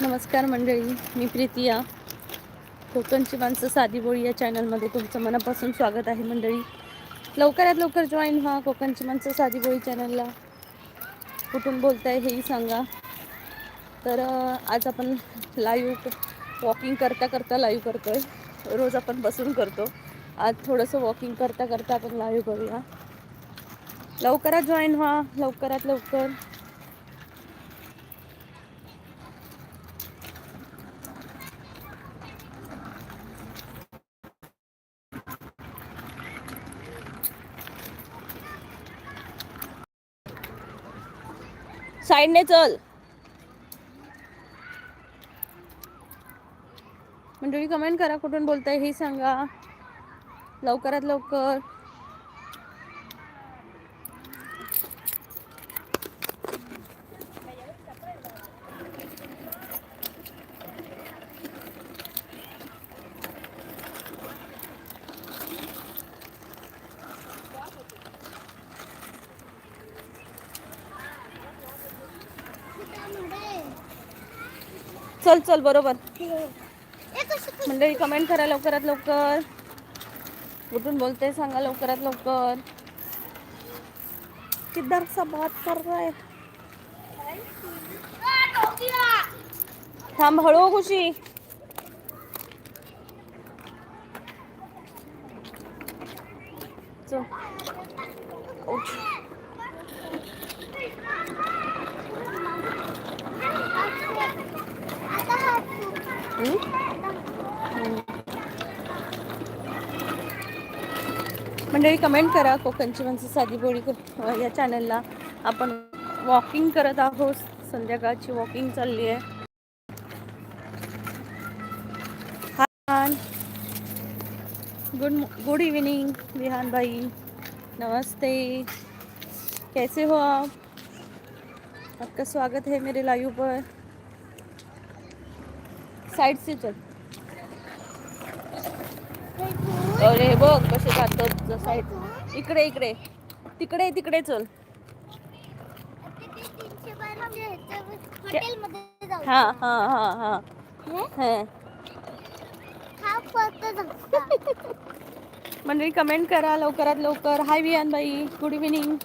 नमस्कार मंडळी मी प्रीतिया. कोकणची माणसं साधी बोळी या चॅनलमध्ये तुमचं मनापासून स्वागत आहे मंडळी. लवकरात लवकर जॉईन व्हा कोकणची माणसं साधी बोळी चॅनलला. कुठून बोलताय हेही सांगा. तर आज आपण लाईव्ह वॉकिंग करता करता लाईव्ह आहे रोज आपण बसून करतो. आज थोडंसं वॉकिंग करता करता आपण लाईव्ह करूया. लवकरात जॉईन व्हा लवकरात लवकर. साईडने चल. मंडळी कमेंट करा कुठून बोलताय हे सांगा. लवकरात लवकर. चल बरोबर. मंडळी कमेंट करा लवकरात लवकर. कुठून बोलते सांगा लवकरात लवकर. किधर सा बात कर रहा है थांब हळू खुशी. चल. मंडळी कमेंट करा. कोकणची माणसं साधी बोळी या चॅनलला आपण वॉकिंग करत आहोत. संध्याकाळची वॉकिंग चालली आहे. Hi good good evening Vihan भाई नमस्ते. कैसे हो आप? आपका स्वागत है मेरे लाइव पर. साइड से चल। अरे बघ कसे जातात साईड इकडे इकडे. तिकडे तिकडे चल. हा हा हा हा. हा? हा. मंडळी कमेंट करा लवकरात लवकर. हाय विहान बाई. गुड इव्हिनिंग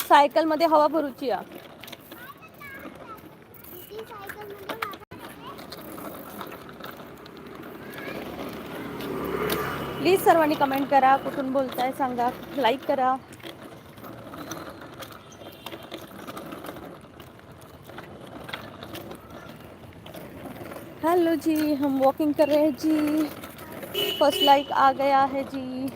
सायकलमध्ये हवा भरूची या. प्लीज़ सर्वानी कमेंट करा कुछ बोलता है संगा लाइक करा. हेलो जी, हम वॉकिंग कर रहे हैं जी. फ़र्स्ट लाइक आ गया है जी.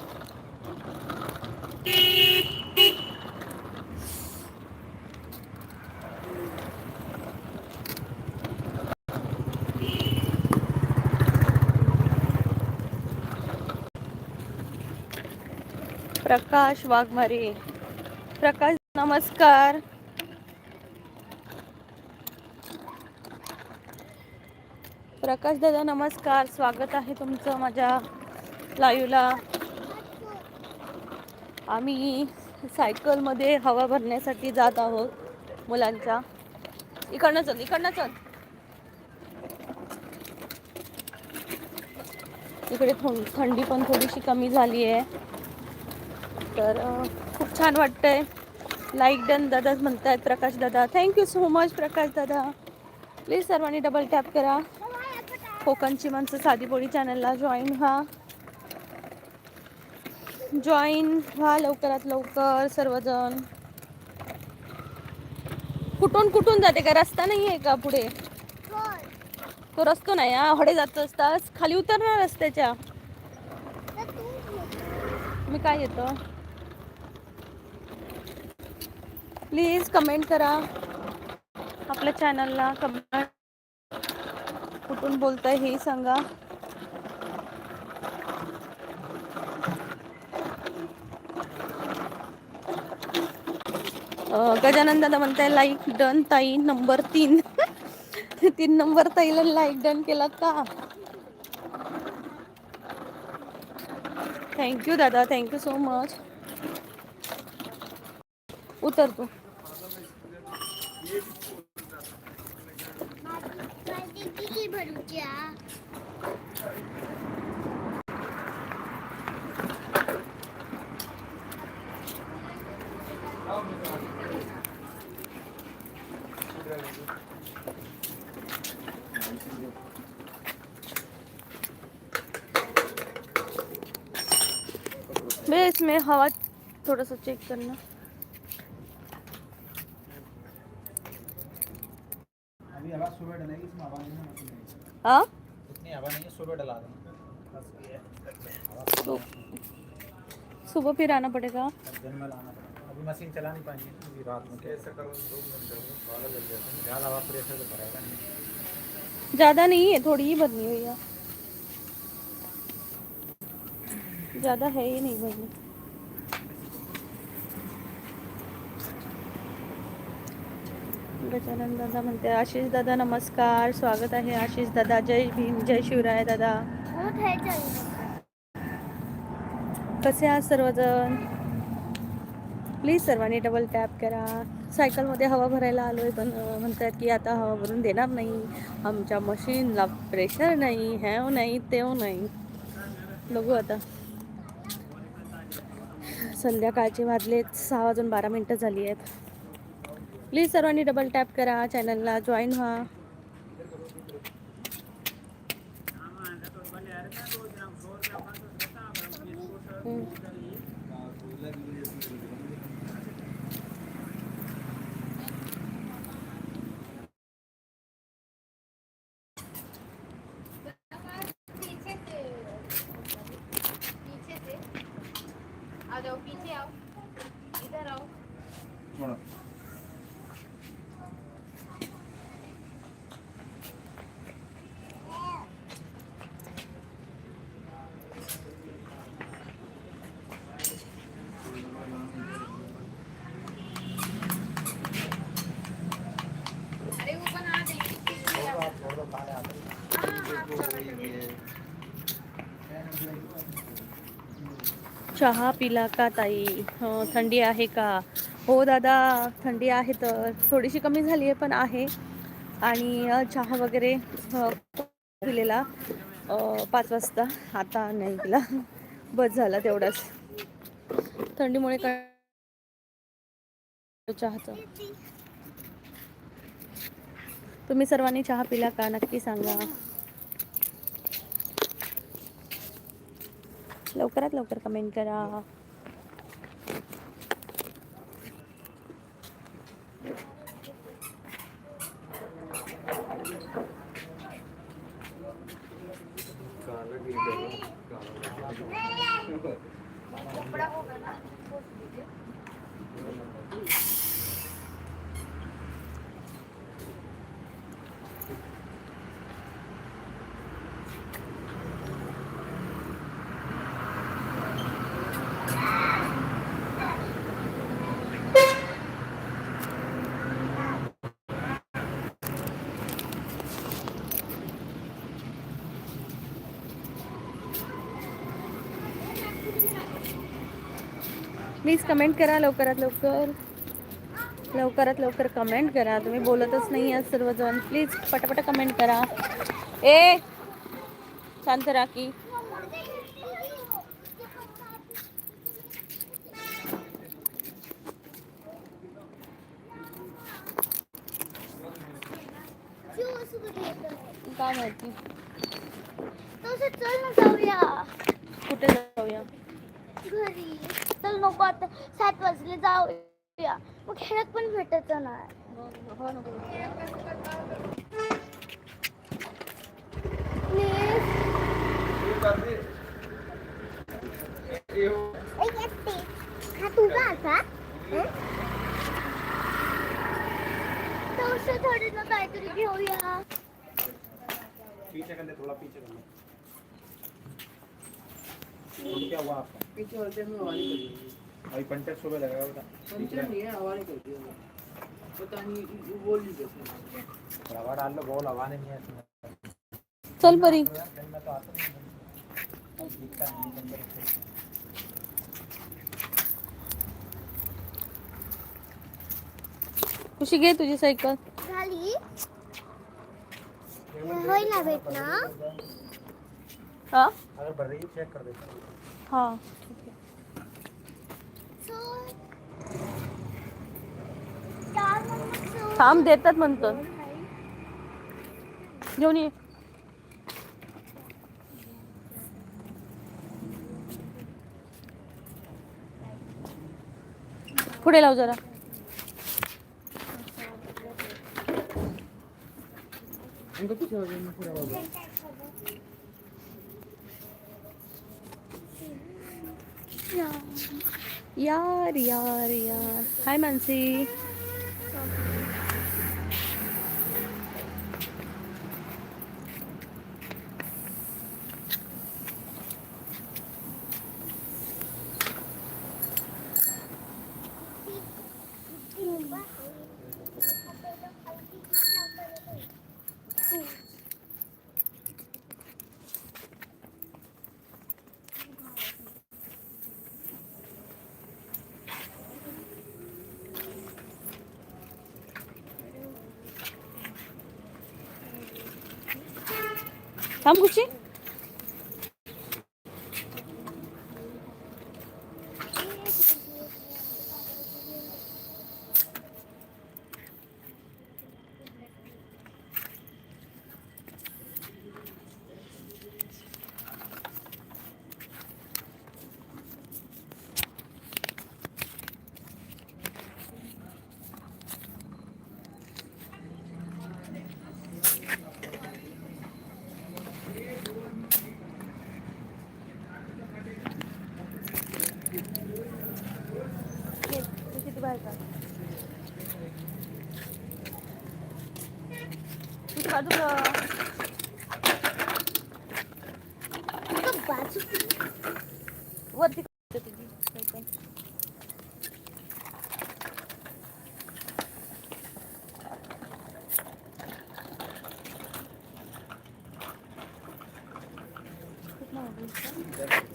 प्रकाश वाघमारे. प्रकाश नमस्कार. प्रकाश दादा नमस्कार. स्वागत आहे तुमचं माझ्या लाईव्हला आम्ही सायकलमध्ये हवा भरण्यासाठी जात आहोत मुलांच्या. इकडनं चल इकडनं चल. इकडे थंडी पण थोडीशी कमी झाली आहे तर खूप छान वाटतंय. लाईक डन दादा म्हणतायत प्रकाश दादा. थँक्यू सो मच प्रकाश दादा. प्लीज सर्वांनी डबल टॅप करा. कोकणची माणसं साधी बोळी चॅनलला जॉईन व्हा. जॉईन व्हा लवकरात लवकर सर्वजण. कुठून कुठून जाते का? रस्ता नाही आहे का पुढे? तो रस्तो नाही हा हडे जात असतास खाली उतरणार रस्त्याच्या. मी काय येतो? प्लीज कमेंट करा. आपल्या चॅनलला कमेंट कुठून बोलताय हे सांगा. गजानन दादा म्हणताय लाईक डन ताई नंबर तीन. तीन नंबर ताईला लाईक डन केला का? थँक्यू दादा. थँक्यू सो मच उतर तू. बे इसमें हवा थोड़ा सा चेक करना अभी हवा सुबह डलेगी इसमें हवा नहीं है मशीन नहीं हाँ इतनी हवा नहीं है सुबह डला देना बस ये है हवा तो सुबह फिर आना पड़ेगा। अभी मशीन चला नहीं पाएँगे अभी रात में। कैसे करो दो घंटे में लग जाता है ज़्यादा हवा प्रेशर तो भरेगा नहीं। ज़्यादा नहीं है थोड़ी ही भरनी हुई है। ज़्यादा है ही नहीं भरनी गजानन दादा म्हणते आशिष दादा नमस्कार स्वागत आहे आशिष दादा जय भीम जय शिवराय दादा। है कसे आहात सर्वजण? प्लीज सर्वांनी डबल टॅप करा. सायकलमध्ये हवा भरायला आलो आहे पण म्हणतात की आता हवा भरून देणार नाही. आमच्या मशीनला प्रेशर नाही हॅव नाही तेव नाही. बघू आता. संध्याकाळचे वाजलेत सहा वाजून बारा मिनटं झाली आहेत. प्लीज सर्वांनी डबल टॅप करा. चॅनलला जॉईन व्हा. Mm. चहा पिला का ताई? थंडी आहे का? हो दादा थंडी आहे तर थोडीशी कमी झाली आहे पण आहे. आणि चहा वगैरे दिलेला पिलेला पाच वाजता. आता नाही पिला. बस झाला तेवढाच. थंडीमुळे चहाचं. तुम्ही सर्वांनी चहा पिला का? नक्की सांगा. लवकरात लवकर कमेंट करा. प्लीज कमेंट करा लवकरात लवकर. लवकरात लवकर कमेंट करा. तुम्ही बोलतच नाही आहात सर्वजण. प्लीज पटापट कमेंट करा. ए! शांत राखी काय माहिती तसं चल ना जाऊया कुठे जाऊया घरी चल नको आता सात वाजले जाऊया. मग खेळत पण भेटत हा तुझा असा ना काहीतरी घेऊया. पीछे थोड़ा पीछे क्या हुआ आपका पीछे होते में नहीं करती अभी पंचर सुबह लगेगा बेटा पंचर नहीं है हवा नहीं करती है पता नहीं वो बोल नहीं कैसे हवा डाल लो बहुत हवा नहीं है इसमें। चल परी। दिन में तो आता नहीं है। दिखता नहीं है पंचर से। खुशी घे तुझी सायकल झाली होईल ना भेटणं हा? अगर भर रही है चेक कर देता हूँ हा So, चार नंबर so- थांब देतात म्हणतो. घेऊन ये. पुढे लाव जरा. इनको पीछे हो जाए पूरा हो गया यार यार यार हाय मानसी थांब खुशी किती बाहेर काढ. किती बाजूला इथं बाजू वरती काढते तुझी सायकल. कुठला मोबाईल?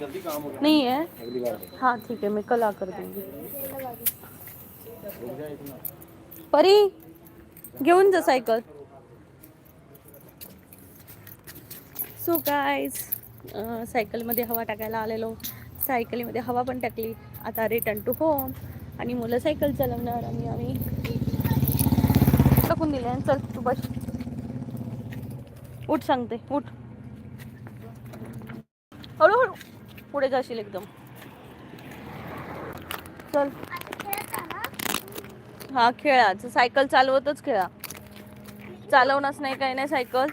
जल्दी काम हो नहीं है। हाँ ठीक है मैं कल आकर दूंगी। परी घेऊन जा सायकल। सो गाईज सायकलमध्ये हवा टाकायला आलेलो. सायकलीमध्ये हवा पण टाकली. आता रिटर्न टू होम आणि मुलं सायकल चालवणार आणि आम्ही टाकून दिले. चल तू बस. उठ सांगते. उठ. पुढे जाशील एकदम. चल. हा खेळा. सायकल चालवतच खेळा. चालवणंच नाही काही नाही सायकल.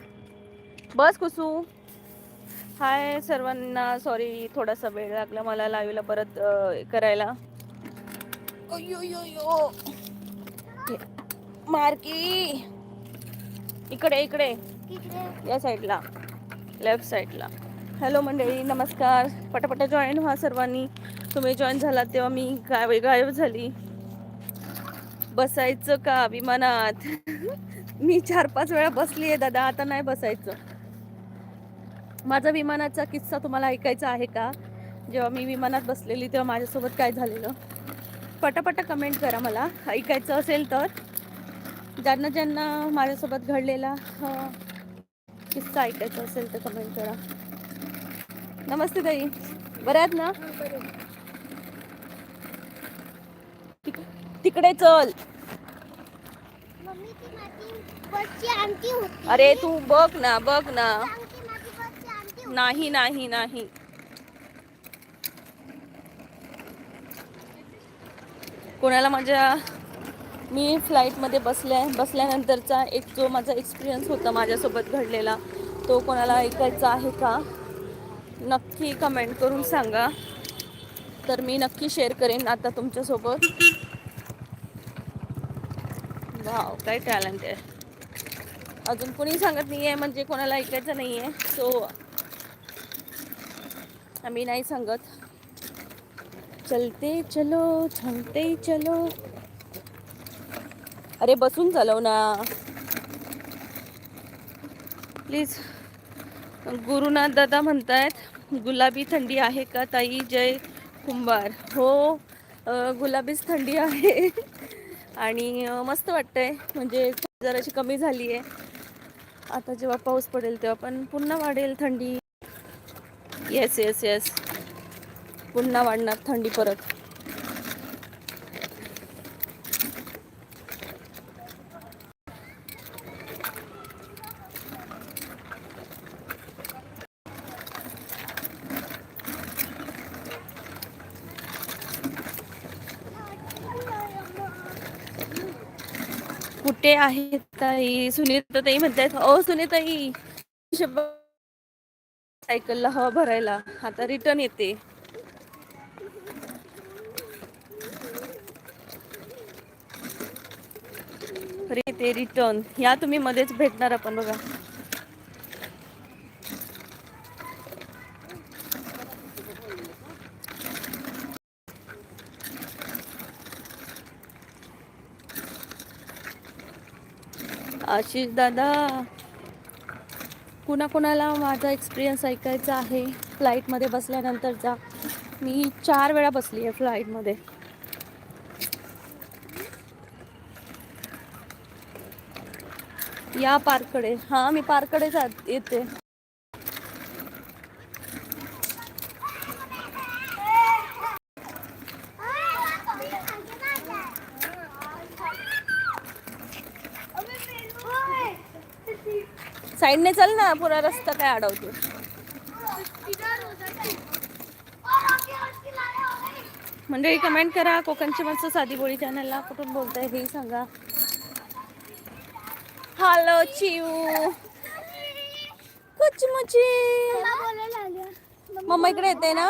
बस कुसू. हाय सर्वांना. सॉरी थोडासा वेळ लागला मला लाईव्हला परत करायला. मार्की. इकडे. इकडे. या साईडला. लेफ्ट साईडला. हॅलो मंडळी नमस्कार. पटापटा जॉईन व्हा सर्वांनी. तुम्ही जॉईन झालात तेव्हा मी गायब गायब झाली. बसायचं का विमानात मी चार पाच वेळा बसली आहे दादा आता नाही बसायचं. माझा विमानाचा किस्सा तुम्हाला ऐकायचा आहे का? जेव्हा मी विमानात बसलेली तेव्हा माझ्यासोबत काय झालेलं? पटापटा कमेंट करा मला. ऐकायचं असेल तर. ज्यांना ज्यांना माझ्यासोबत घडलेला किस्सा ऐकायचा असेल तर कमेंट करा. नमस्ते ताई. बऱ्या आहेत ना? तिक- तिकडे चल. मम्मी ती माझी बसची होती अरे तू बघ ना बघ ना. माझी बसची होती नाही नाही नाही. कोणाला माझ्या मी फ्लाईटमध्ये बसल्या बसल्यानंतरचा एक जो माझा एक्सपिरियन्स होता माझ्यासोबत घडलेला तो कोणाला ऐकायचा आहे का? नक्की कमेंट करून सांगा. तर मी नक्की शेअर करेन आता तुमच्यासोबत. वाव काय टॅलेंट आहे. अजून कोणी सांगत नाही आहे म्हणजे कोणाला ऐकायचं नाही आहे सो आम्ही नाही सांगत. चलते चलो चलते चलो. अरे बसून चालव ना. प्लीज गुरुनाथ दादा म्हणतायत गुलाबी थंडी आहे का ताई? जय कुंभार. हो गुलाबीच थंडी आहे. आणि मस्त वाटतंय. म्हणजे जराशी कमी झाली आहे आता जेव्हा पाऊस पडेल तेव्हा पण पुन्हा वाढेल थंडी. येस येस येस पुन्हा वाढणार थंडी परत. कुठे आहेत ताई. सुनीता ताई म्हणतायत ओ सुनीताई सायकलला हवा भरायला. आता रिटर्न येते. ते रिटर्न. या तुम्ही मध्येच भेटणार आपण बघा. आशिष दादा कुणाकुणाला माझा एक्सपिरियन्स ऐकायचा आहे? फ्लाईटमध्ये बसल्यानंतरचा मी चार वेळा बसली आहे फ्लाईटमध्ये या पार्ककडे हां मी पार्ककडे जात येते. साईडने चल ना पुरा रस्ता काय अडवतो मंडळी कमेंट करा कोकणची माणसं साधी बोळी चॅनलला कुठून बोलताय हे सांगा. हॅलो चिऊ. कुछ मुची मम्मा इकडे येते ना?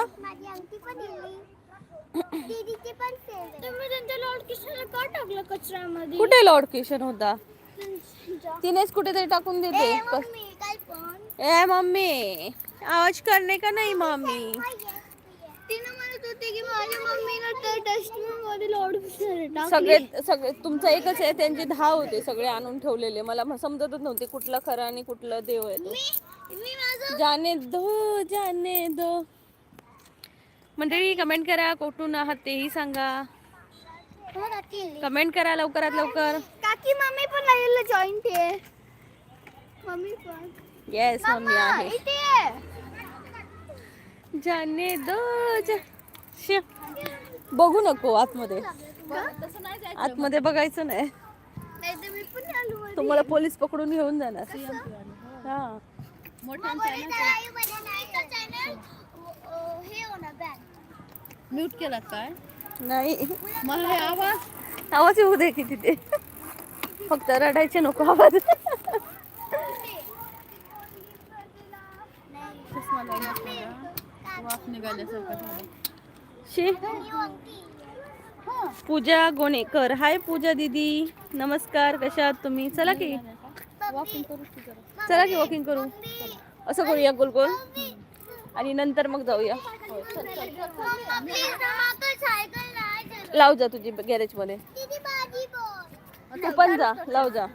कुठे लॉर्ड किशन होता? तिनेच कुठेतरी टाकून देते. ए, मम्मी, आवाज करणे का नाही मम्मी सगळे सगळे तुमचं एकच आहे त्यांचे दहा होते सगळे आणून ठेवलेले. मला समजतच नव्हते कुठलं खरं आणि कुठलं देव आहे तो. जाने दो जाने दो. मंडळी कमेंट करा कुठून आहात तेही सांगा. कमेंट करा लवकरात लवकर. काकी मम्मी पण लागलेलं जॉईंट आहे. मम्मी पण. येस मम्मी आहे. इथे. जाने दो जा. श. बघू नको आतमध्ये. आतमध्ये बघायचं नाही. नाही तर मी पण आलो मध्ये. तुम्हाला पोलीस पकडून घेऊन जाणार. हा. इथं live अ, अ, हे होणार. म्यूट केला काय? नाही. मला हे आवाज. आवाज येऊ दे की तिथे. फक्त रडायचे नको आवाज. शी. पूजा गोणेकर. हाय पूजा दीदी. नमस्कार. कशा आहात तुम्ही? चला की. करू चला की वॉकिंग करू. असं करूया गोल गोल. आणि नंतर मग जाऊया. लाव जा तुझी गॅरेजमध्ये. तू पण जा लाव जा.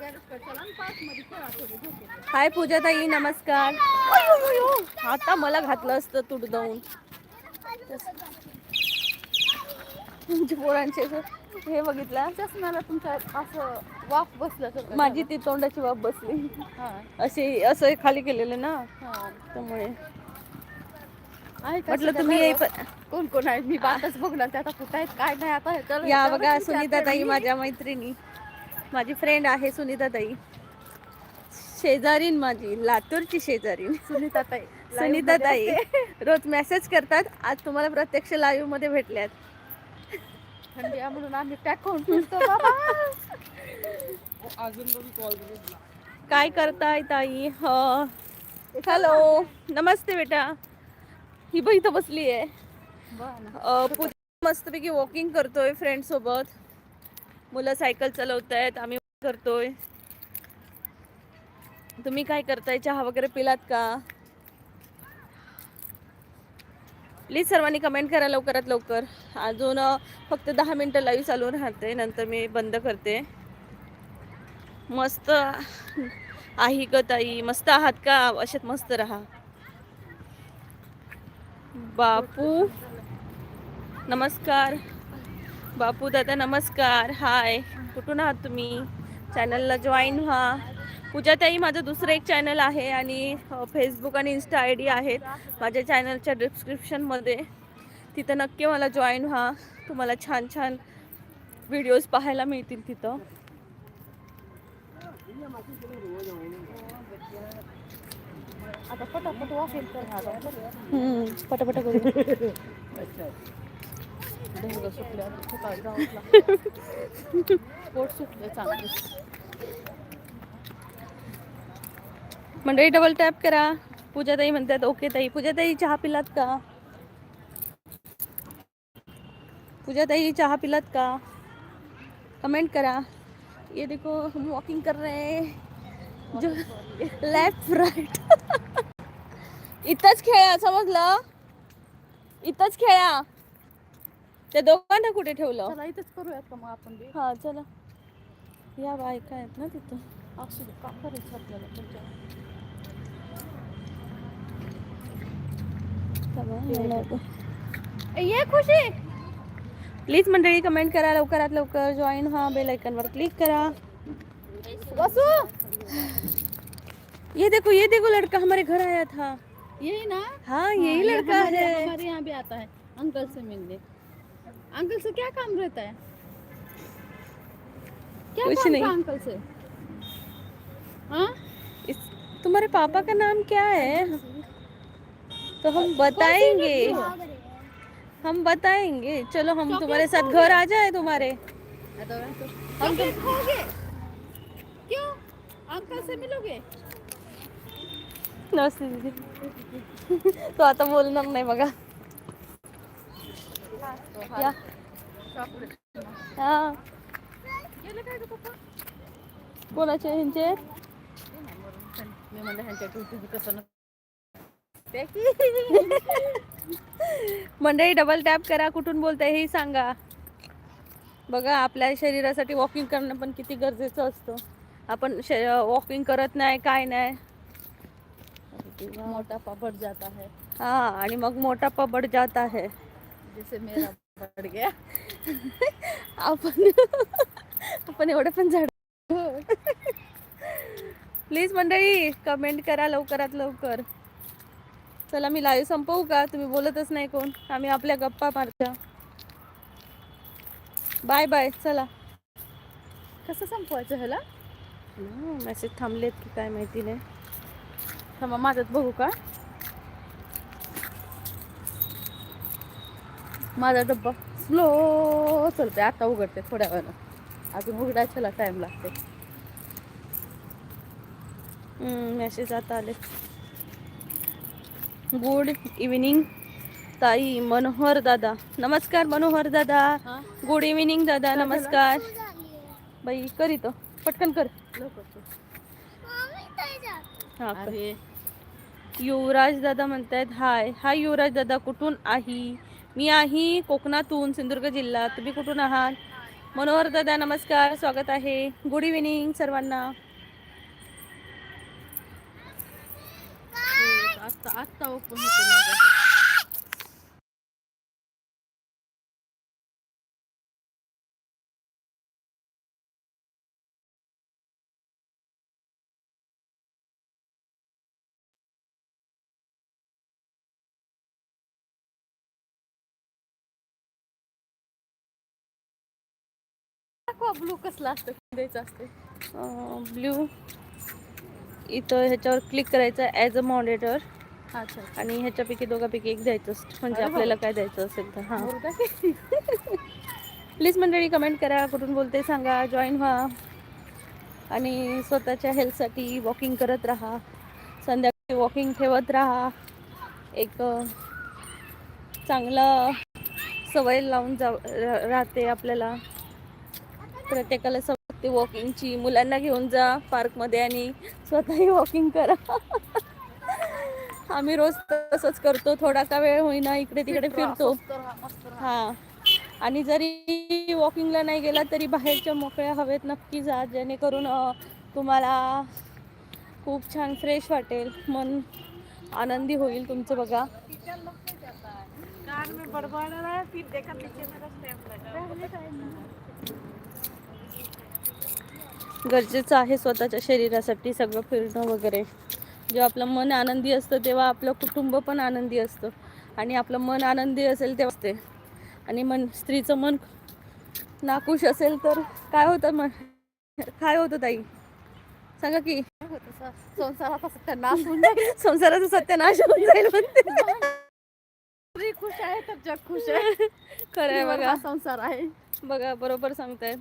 हाय पूजा ताई नमस्कार. आता मला घातलं असतं तुड जाऊन तुमच्या पोरांचे असं हे बघितलं? चष्म्याला तुमच्या असं वाफ बसल्यासारखं माझी ती तोंडाची वाफ बसली. अशी असं खाली केलेलं ना? त्यामुळे. म्हटलं तुम्ही कोण कोण आहे? मी बातच बघणार. ते आता कुठं आहेत काय नाही आता हे या बघा सुनीता ताई. माझ्या मैत्रिणी. माझी फ्रेंड आहे सुनीता ताई शेजारीन माझी लातूरची शेजारीन. सुनीता ताई सुनीता ताई रोज मेसेज करतात आज तुम्हाला प्रत्यक्ष लाईव्हमध्ये भेटल्यात. थंडी आहे म्हणून आम्ही पॅक होऊन फिरतो बाबा. काय करताय ताई? हॅलो नमस्ते बेटा. ही बाई इथं बसली आहे मस्तपैकी वॉकिंग करतोय फ्रेंड सोबत. मुलं सायकल चालवत आहेत आम्ही करतोय. तुम्ही काय करताय? चहा वगैरे पिलात का? प्लीज सर्वांनी कमेंट करा लवकरात लवकर. अजून फक्त दहा मिनटं लाईव्ह चालू राहते नंतर मी बंद करते. मस्त. आहे ग ताई मस्त आहात का? अशात मस्त राहा. बापू. नमस्कार. बापू दादा नमस्कार. हाय कुठून आहात तुम्ही? चॅनलला जॉईन व्हा. पूजाताई माझं दुसरं एक चॅनल आहे आणि फेसबुक आणि इन्स्टा आय डी आहेत. माझ्या चॅनलच्या डिस्क्रिप्शनमध्ये तिथं नक्की मला जॉईन व्हा. तुम्हाला छान छान व्हिडिओज पाहायला मिळतील तिथं. आता पटापट वाफेल तर हम्म, पटापटा करू ढेंग पोट मंडळी डबल टॅप करा. पूजाताई म्हणतात ओके ताई. पूजाताई चहा पिलात का? पूजाताई चहा पिलात का? कमेंट करा. ये देखो हम वॉकिंग कर रहे हैं. जो लेफ्ट राईट इथंच खेळा समजलं? इथंच खेळा. त्या दोघांना कुठे ठेवलं? चला इथंच करूयात का मग आपण बी? हा चला. या बायका आहेत ना तिथं. असू दे का करायचं आपल्याला तुमच्या. ये खुशी! प्लीज़ मंडळी कमेंट करा लवकरात लवकर. जॉईन व्हा बेल आयकॉनवर क्लिक करा. बसू! ये देखो ये देखो लड़का हमारे घर आया था. यही ना? हाँ यही हाँ, लड़का है। हमारे यहाँ भी आता है अंकल से मिलने। अंकल से क्या काम रहता है? क्या कुछ काम नहीं। था अंकल से? हाँ? इस, तुम्हारे पापा का नाम क्या है? तो हम बताएँगे। हम बताएँगे। चलो हम तुम्हारे साथ घर आ जाए तुम्हारे। अंकल खाओगे क्यों? अंकल से मिलोगे? नमस्ते दीदी तो आता बोलणार नाही बघा या. हा. कोणाचे ह्यांचे? मी म्हणलं ह्यांच्या ड्युटी कसं मंडळी डबल टॅप करा कुठून बोलताय हे सांगा. बघा आपल्या शरीरासाठी वॉकिंग करणं पण किती गरजेचं असतं. आपण वॉकिंग करत नाही काय नाही. मोटापा बढ़ जाता है हा आणि मग मोठा बढ़ जाता है जैसे मेरा बढ़ गया आपण आपण एवढं पण झाड प्लीज मंडळी कमेंट करा लवकरात लवकर. चला मी लाईव्ह संपवू का? तुम्ही बोलतच नाही कोण. आम्ही आपल्या गप्पा मारतो. बाय बाय चला. कसं संपवायचं ह्याला? मेसेज थांबलेत की काय माहिती नाही. थांबा माझ्यात बघू का? माझा डब्बा स्लो चलते आता उघडते थोड्या वेळानं. अजून उघडायला टाइम लागते मेसेज आता आले गुड इव्हिनिंग ताई मनोहर दादा. नमस्कार मनोहर दादा. गुड इव्हिनिंग दादा नमस्कार. बाई कर इथं. पटकन कर. लवकर हा युवराज दादा म्हणतायत हाय. हाय युवराज दादा कुठून आहे? मी आहे कोकणातून सिंधुदुर्ग जिल्हा तुम्ही कुठून आहात? मनोहर दादा नमस्कार. स्वागत आहे. गुड इव्हिनिंग सर्वांना. आत्ता आत्ता ओपन होते दाखवा ब्लू कसला असतं? द्यायचं असते. ब्ल्यू इथं ह्याच्यावर क्लिक करायचं ॲज अ मॉडेटर अच्छा आणि ह्याच्यापैकी दोघांपैकी एक द्यायचं म्हणजे. आपल्याला काय द्यायचं असेल तर हां. प्लीज मंडळी कमेंट करा. कुठून बोलते सांगा. जॉईन व्हा. आणि स्वतःच्या हेल्थसाठी वॉकिंग करत राहा. संध्याकाळी वॉकिंग ठेवत राहा. एक चांगला सवय लावून जा राहते आपल्याला. प्रत्येकाला सवय लागते वॉकिंगची मुलांना घेऊन जा पार्कमध्ये आणि स्वतःही वॉकिंग करा. आम्ही रोज तसंच करतो. थोडा का वेळ होईना इकडे तिकडे फिरतो हा आणि जरी वॉकिंगला नाही गेला तरी बाहेरच्या मोकळ्या हवेत नक्की जा जेणेकरून तुम्हाला खूप छान फ्रेश वाटेल. मन आनंदी होईल तुमचं बघा. गरजेचं आहे स्वतःच्या शरीरासाठी सगळं फिरणं वगैरे. जेव्हा आपलं मन आनंदी असतं तेव्हा आपलं कुटुंब पण आनंदी असतं. आणि आपलं मन आनंदी असेल तेव्हाच ते आणि मन स्त्रीचं मन नाखुश असेल तर काय होतं मन काय होतं ताई? सांगा की. संसारात असं त्या नाश होऊन जाईल. संसाराचा सत्यानाश होऊन जाईल म्हणते. खुश आहे तर जग खुश आहे. खरं आहे बघा. संसार आहे. बघा बरोबर सांगताय.